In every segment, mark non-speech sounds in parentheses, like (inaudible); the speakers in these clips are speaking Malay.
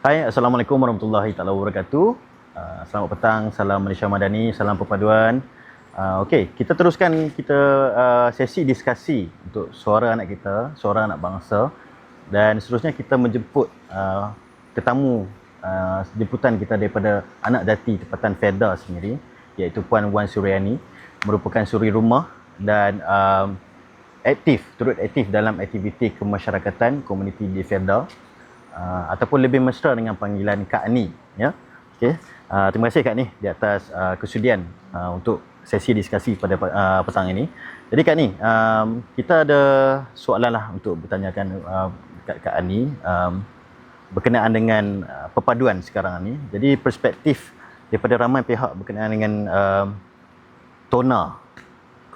Hai, Assalamualaikum warahmatullahi taala wabarakatuh. Uh, selamat petang, salam Malaysia Madani, salam perpaduan. Uh, Okey, kita teruskan kita uh, sesi diskusi untuk suara anak kita, suara anak bangsa dan seterusnya kita menjemput uh, uh, jemputan kita daripada anak dati tempatan Feda sendiri iaitu Puan Wan Suryani merupakan suri rumah dan aktif, turut aktif dalam aktiviti kemasyarakatan komuniti di Felda uh, ataupun lebih mesra dengan panggilan Kak Ani ya. Okey. Uh, terima kasih Kak Ni di atas uh, kesudian uh, untuk sesi diskusi pada uh, petang ini. Jadi Kak Ni, um, kita ada soalan lah untuk bertanyakan uh, Kak, Kak Ani um, berkenaan dengan uh, perpaduan sekarang ni. Jadi perspektif daripada ramai pihak berkenaan dengan um, tona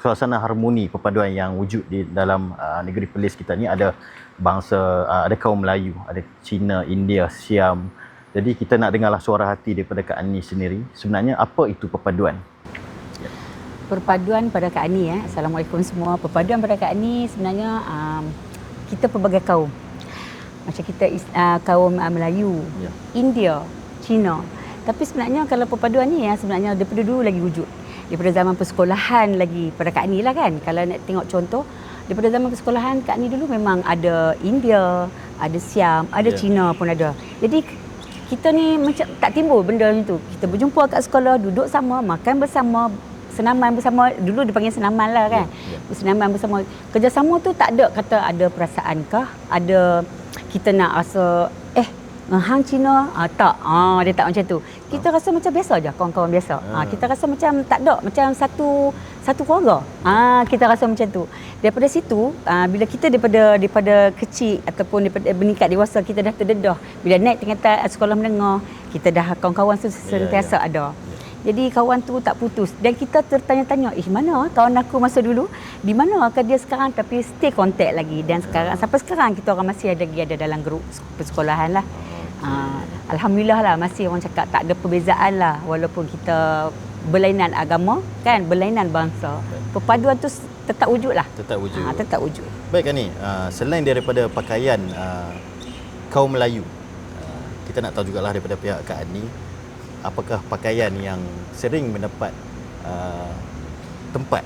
suasana harmoni perpaduan yang wujud di dalam uh, negeri Perlis kita ni ada bangsa uh, ada kaum Melayu, ada Cina, India, Siam. Jadi kita nak dengarlah suara hati daripada Kak Ani sendiri. Sebenarnya apa itu perpaduan? Perpaduan pada Kak Ani ya. Assalamualaikum semua. Perpaduan pada Kak Ani sebenarnya um, kita pelbagai kaum. Macam kita uh, kaum uh, Melayu, Ya. India, Cina. Tapi sebenarnya kalau perpaduan ni ya sebenarnya daripada dulu lagi wujud. Daripada zaman persekolahan lagi pada Kak Ni lah kan. Kalau nak tengok contoh daripada zaman persekolahan Kak Ni dulu memang ada India, ada Siam, ada Ya. Cina pun ada. Jadi kita ni macam tak timbul benda macam tu. Kita berjumpa kat sekolah, duduk sama, makan bersama, senaman bersama. Dulu dipanggil senaman lah kan. Ya, Senaman bersama. Kerjasama tu tak ada kata ada perasaan kah? Ada kita nak rasa hang Cina ah, tak. Ah dia tak macam tu. Kita rasa macam biasa je kawan-kawan biasa. Ah. Ah. kita rasa macam tak ada macam satu satu keluarga. Ah kita rasa macam tu. Daripada situ ah, bila kita daripada daripada kecil ataupun daripada meningkat dewasa kita dah terdedah. Bila naik tingkatan sekolah menengah kita dah kawan-kawan tu sentiasa ada. Jadi kawan tu tak putus. Dan kita tertanya-tanya, eh mana kawan aku masa dulu? Di mana ke dia sekarang? Tapi stay contact lagi. Dan sekarang sampai sekarang kita orang masih ada lagi ada dalam grup persekolahan lah. Uh, Alhamdulillah lah masih orang cakap tak ada perbezaan lah walaupun kita berlainan agama kan berlainan bangsa. Perpaduan tu tetap wujud lah. Tetap wujud. Ah, tetap wujud. Baik Kak Ni, uh, selain daripada pakaian uh, kaum Melayu, uh, kita nak tahu jugalah daripada pihak Kak Ani, apakah pakaian yang sering mendapat uh, tempat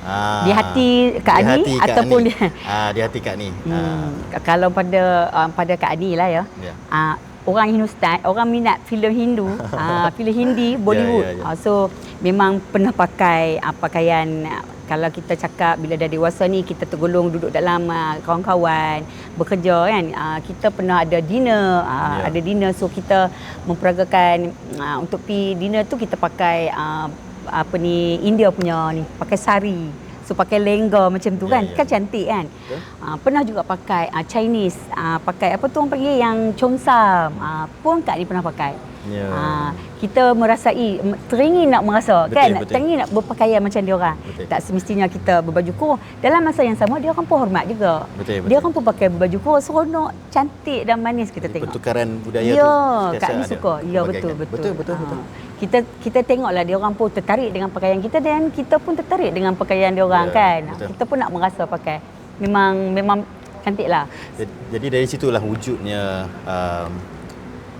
Ah, Di hati Kak di Ani hati Kak ataupun Ani. dia- ah, di hati Kak Ni. Ah, Hmm, kalau pada uh, pada Kak Ani lah ya. ya. uh, orang Hindustan, orang minat filem Hindu, uh, (laughs) filem Hindi, Bollywood. ya, ya. Uh, so memang pernah pakai uh, pakaian uh, kalau kita cakap bila dah dewasa ni kita tergolong duduk dalam uh, kawan-kawan bekerja kan uh, kita pernah ada dinner uh, Ya. ada dinner so kita memperagakan uh, untuk pi dinner tu kita pakai uh, apa ni India punya ni pakai sari so pakai lengga macam tu Ya, kan ya. kan cantik kan Betul. Uh, pernah juga pakai uh, Chinese, uh, pakai apa tu orang panggil yang cheongsam. Uh, pun Kak ni pernah pakai. Ya. Uh, kita merasai teringin nak merasa Betul, kan, betul. teringin nak berpakaian macam dia orang. Betul. Tak semestinya kita berbaju kurung. Dalam masa yang sama dia orang pun hormat juga. Betul, betul. Dia orang pun pakai baju kurung seronok, cantik dan manis kita Jadi tengok. Pertukaran budaya ya, tu. Kak ni ada suka. Ya betul betul. Betul betul betul. Ah. Kita kita tengoklah dia orang pun tertarik dengan pakaian kita dan kita pun tertarik dengan pakaian dia orang Ya, kan. betul. Kita pun nak merasa pakai. Memang memang cantik lah. Jadi, jadi dari situlah wujudnya um,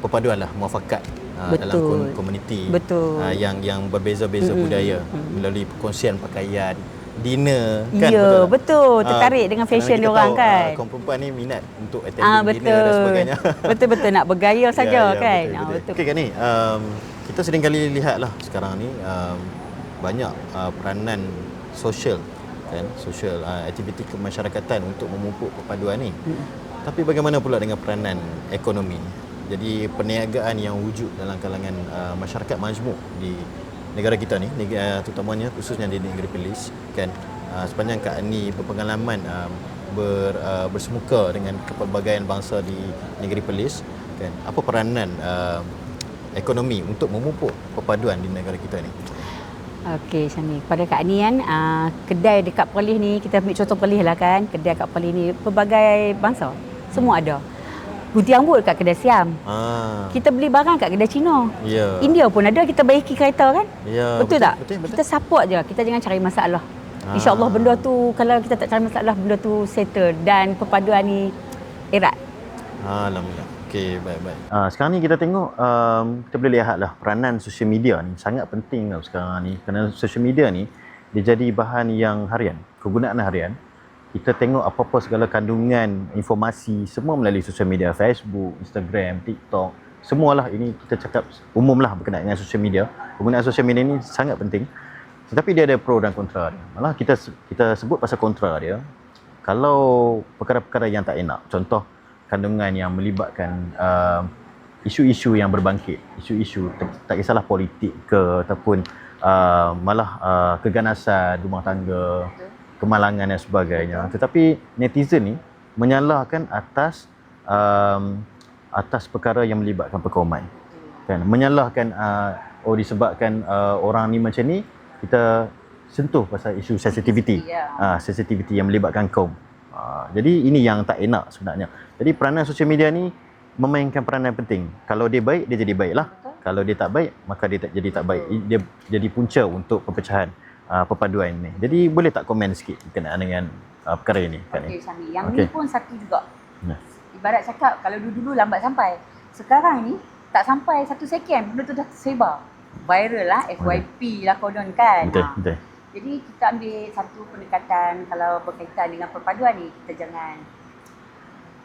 perpaduan lah muafakat uh, dalam Betul. kom- komuniti Betul. uh, yang yang berbeza-beza Mm-mm. budaya Mm-mm. melalui perkongsian pakaian, dinner kan Ya, tak? betul. Ah, Tertarik dengan fashion kerana dia kita orang tahu, kan. ah, kaum perempuan ni minat untuk attending Ah dinner betul. dan sebagainya. (laughs) betul betul nak bergaya saja Ya, ya, kan. Betul, Ah, betul. betul. Okey kan ni, um, kita sering kali lihat lah sekarang ni um, banyak uh, peranan sosial kan, sosial uh, aktiviti kemasyarakatan untuk memupuk perpaduan ni. Mm. Tapi bagaimana pula dengan peranan ekonomi? Jadi perniagaan yang wujud dalam kalangan uh, masyarakat majmuk di negara kita ni, negara, terutamanya khususnya di negeri Perlis kan. Uh, sepanjang Kak Ani berpengalaman uh, ber, uh, bersemuka dengan kepelbagaian bangsa di negeri Perlis kan. Apa peranan uh, ekonomi untuk memupuk perpaduan di negara kita ni? Okey, Syami. Pada Kak Ni kan, uh, kedai dekat Perlis ni, kita ambil contoh Perlis lah kan. Kedai kat Perlis ni, pelbagai bangsa. Semua ada. Gunting rambut kat kedai Siam. Ah. Kita beli barang kat kedai Cina. Ya. India pun ada, kita baiki kereta kan. Ya, betul, tak? Betul, betul. Kita support je, kita jangan cari masalah. Ah. InsyaAllah benda tu, kalau kita tak cari masalah, benda tu settle. Dan perpaduan ni erat. Alhamdulillah. Okey, baik-baik. Uh, sekarang ni kita tengok um, kita boleh lihat lah peranan sosial media ni sangat penting tau sekarang ni kerana sosial media ni dia jadi bahan yang harian, kegunaan harian. Kita tengok apa-apa segala kandungan informasi semua melalui sosial media Facebook, Instagram, TikTok. Semualah ini kita cakap umumlah berkenaan dengan sosial media. Penggunaan sosial media ni sangat penting. Tetapi dia ada pro dan kontra dia. Malah kita kita sebut pasal kontra dia. Kalau perkara-perkara yang tak enak, contoh kandungan yang melibatkan uh, isu-isu yang berbangkit, isu-isu tak, tak kisahlah politik ke ataupun uh, malah uh, keganasan rumah tangga, kemalangan dan sebagainya. Tetapi netizen ni menyalahkan atas um, atas perkara yang melibatkan perkauman. Kan? Menyalahkan uh, oh disebabkan uh, orang ni macam ni kita sentuh pasal isu sensitivity. Ya. Uh, sensitivity yang melibatkan kaum. Uh, jadi ini yang tak enak sebenarnya. Jadi peranan sosial media ni memainkan peranan penting. Kalau dia baik, dia jadi baik lah. Kalau dia tak baik, maka dia tak jadi tak baik. Dia jadi punca untuk perpecahan uh, perpaduan ni. Jadi boleh tak komen sikit berkenaan dengan uh, perkara ini? Okey? Syami, yang Okey. ni pun satu juga. Ya. Ibarat cakap kalau dulu-dulu lambat sampai. Sekarang ni tak sampai satu second benda tu dah tersebar. Viral lah, FYP lah konon kan. Betul, Ha. betul. Jadi kita ambil satu pendekatan kalau berkaitan dengan perpaduan ni kita jangan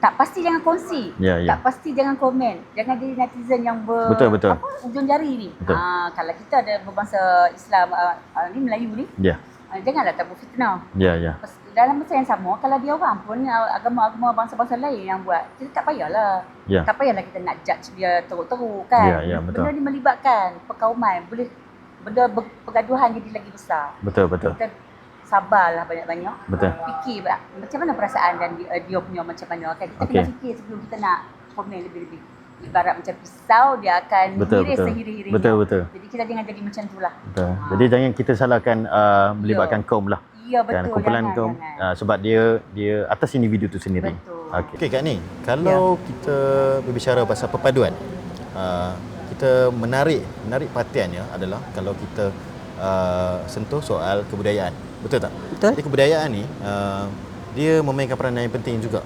tak pasti jangan kongsi. Ya, ya. Tak pasti jangan komen. Jangan jadi netizen yang ber Betul, betul. apa ujung jari ni. Betul. Ah kalau kita ada berbangsa Islam ah, ah, ni Melayu ni, Ya, ah, janganlah tak berfitnah. ya, ya. Pas- Dalam masa yang sama kalau dia orang pun agama-agama bangsa-bangsa lain yang buat, kita tak payahlah. Ya. Tak payahlah kita nak judge dia teruk-teruk kan. Ya, ya, betul. Benda ni melibatkan perkauman, boleh benda ber- pergaduhan jadi lagi besar. Betul, betul. Kita sabarlah banyak-banyak. Betul. Fikir pula macam mana perasaan dan dia, dia punya macam mana kan. Kita Okey. kena fikir sebelum kita nak komen lebih-lebih. Ibarat macam pisau dia akan Betul, iris betul. sehiri-hirinya. Betul, betul. Jadi kita jangan jadi macam tu lah. Betul. Jadi jangan kita salahkan uh, melibatkan kaum lah. Ya betul. kan kumpulan jangan, kaum jangan. uh, sebab dia dia atas individu tu sendiri. Betul. Okey. Okey Kak Ni, kalau kita berbicara pasal perpaduan, uh, kita menarik menarik perhatiannya adalah kalau kita uh, sentuh soal kebudayaan. Betul tak? Betul. Jadi kebudayaan ni uh, dia memainkan peranan yang penting juga.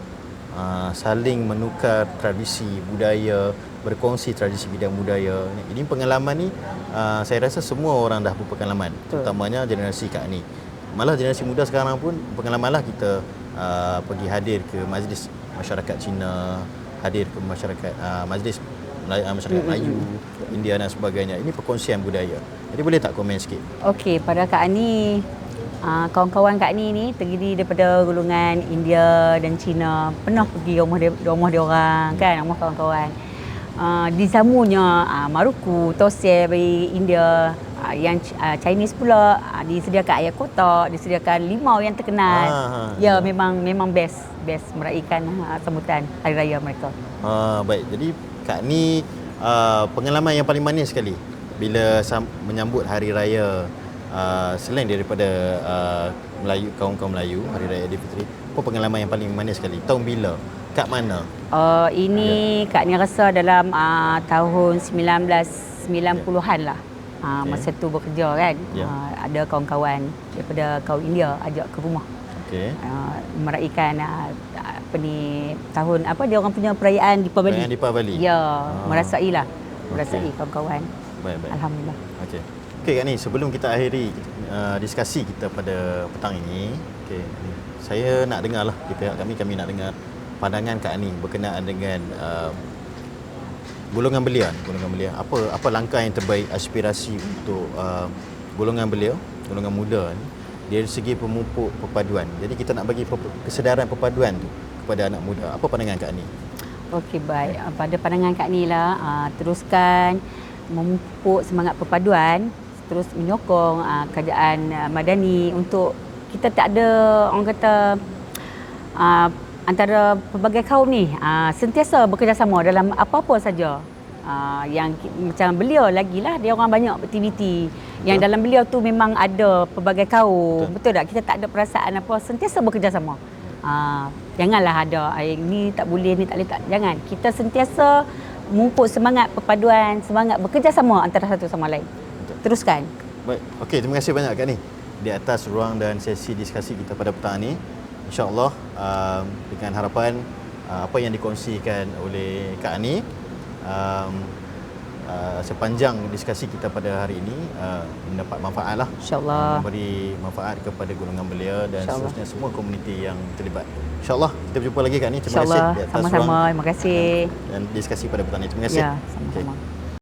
Uh, saling menukar tradisi budaya, berkongsi tradisi bidang budaya. Ini pengalaman ni uh, saya rasa semua orang dah berpengalaman, Betul. terutamanya generasi Kak Ni. Malah generasi muda sekarang pun pengalamanlah kita uh, pergi hadir ke majlis masyarakat Cina, hadir ke masyarakat uh, majlis Melayu, uh, masyarakat Melayu, India dan sebagainya. Ini perkongsian budaya. Jadi boleh tak komen sikit? Okey, pada Kak Ani, uh, kawan-kawan Kak Ani ni terdiri daripada golongan India dan Cina. Pernah pergi rumah dia, rumah dia orang kan, rumah kawan-kawan. Uh, di zamunya uh, Maruku, Tosye dari India, uh, yang uh, Chinese pula uh, disediakan ayam kotak, disediakan limau yang terkenal. Ah, ah, ya, memang memang best, best meraihkan uh, sambutan hari raya mereka. Uh, baik, jadi Kak Ni uh, pengalaman yang paling manis sekali bila menyambut hari raya uh, selain daripada uh, Melayu kaum-kaum Melayu hari raya Aidilfitri. Apa pengalaman yang paling manis sekali? Tahun bila? Kat mana? Uh, ini Kak Ni rasa dalam uh, tahun 1990-an lah. Uh, Okey. Masa tu bekerja kan. Ya. Uh, ada kawan-kawan daripada kaum India ajak ke rumah. Okey. Uh, meraihkan uh, apa ni tahun apa dia orang punya perayaan di Pabali. Perayaan Deepavali. Ya, Ah. merasai lah. Merasai Okey. kawan-kawan. Baik, baik. Alhamdulillah. Okey. Okey Kak Ni, sebelum kita akhiri uh, diskusi kita pada petang ini, okey. Saya nak dengar lah di pihak kami kami nak dengar pandangan Kak Ni berkenaan dengan uh, golongan belia, ni, golongan belia. Apa apa langkah yang terbaik aspirasi untuk uh, golongan belia, golongan muda ni dari segi pemupuk perpaduan. Jadi kita nak bagi kesedaran perpaduan tu kepada anak muda. Apa pandangan Kak Ni? Okey baik. Pada pandangan Kak Nila, uh, teruskan memupuk semangat perpaduan, terus menyokong uh, kerajaan uh, madani untuk kita tak ada orang kata uh, antara pelbagai kaum ni. Uh, sentiasa bekerjasama dalam apa-apa saja. Uh, yang macam beliau lagi lah dia orang banyak aktiviti. Yang dalam beliau tu memang ada pelbagai kaum. Betul. betul tak? Kita tak ada perasaan apa sentiasa bekerjasama. Uh, janganlah ada "Ai, ni tak boleh ni tak boleh tak jangan. Kita sentiasa memupuk semangat perpaduan semangat bekerjasama antara satu sama lain teruskan Baik. Okey, terima kasih banyak Kak Ni di atas ruang dan sesi diskusi kita pada petang ini. InsyaAllah um, dengan harapan uh, apa yang dikongsikan oleh Kak Ani um, uh, sepanjang diskusi kita pada hari ini uh, mendapat manfaat lah InsyaAllah. memberi manfaat kepada golongan belia dan seterusnya semua komuniti yang terlibat. InsyaAllah kita berjumpa lagi Kak Ni. Terima kasih di atas Sama-sama. ruang Terima kasih. dan diskusi pada petang ini. Terima kasih. Ya, sama-sama.